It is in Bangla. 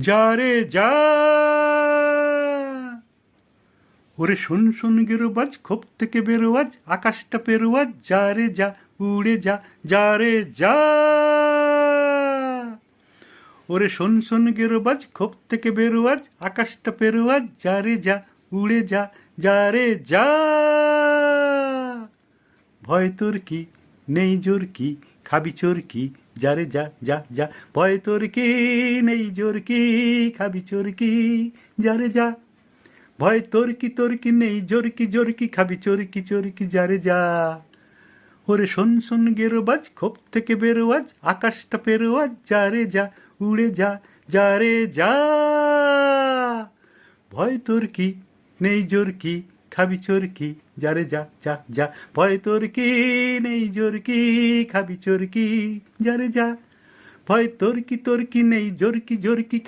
যা রে যা। ওরে শুন শুন গেরোবাজ, খোপ থেকে বেরোয়াজ, আকাশটা পেরোয়াজ যা রে যা, উড়ে যা যা রে যা। ওরে শোন শোন গেরোবাজ, খোপ থেকে বেরোয়াজ, আকাশটা পেরোয়াজ যা রে যা, উড়ে যা যা রে যা। ভয় তোর কি? নেই জোর কি? খাবি চোর কি? যা রে যা যা যা। ভয় তোর কি? নেই জোর কি? খাবি চোর কি? যা রে যা। ভয় তোর কি তোর কি? নেই জোর কি? জোর কি? খাবি চোর কি? চোর কি? যা রে যা। ওরে শোন শোন, গেরোবাজ, খোপ থেকে বেরোয়াজ, আকাশটা পেরোয়াজ, যা রে যা, উড়ে যা যা রে যা। ভয় তোর কি? নেই জোর কি? খাবি চোরকি কি যা যা যা। ভয় তোর কি নেই জোর কি? খাবি চোরকি কি যা রে যা। ভয় তোর কি তোর কি নেই জোর কি জোর কি খাবি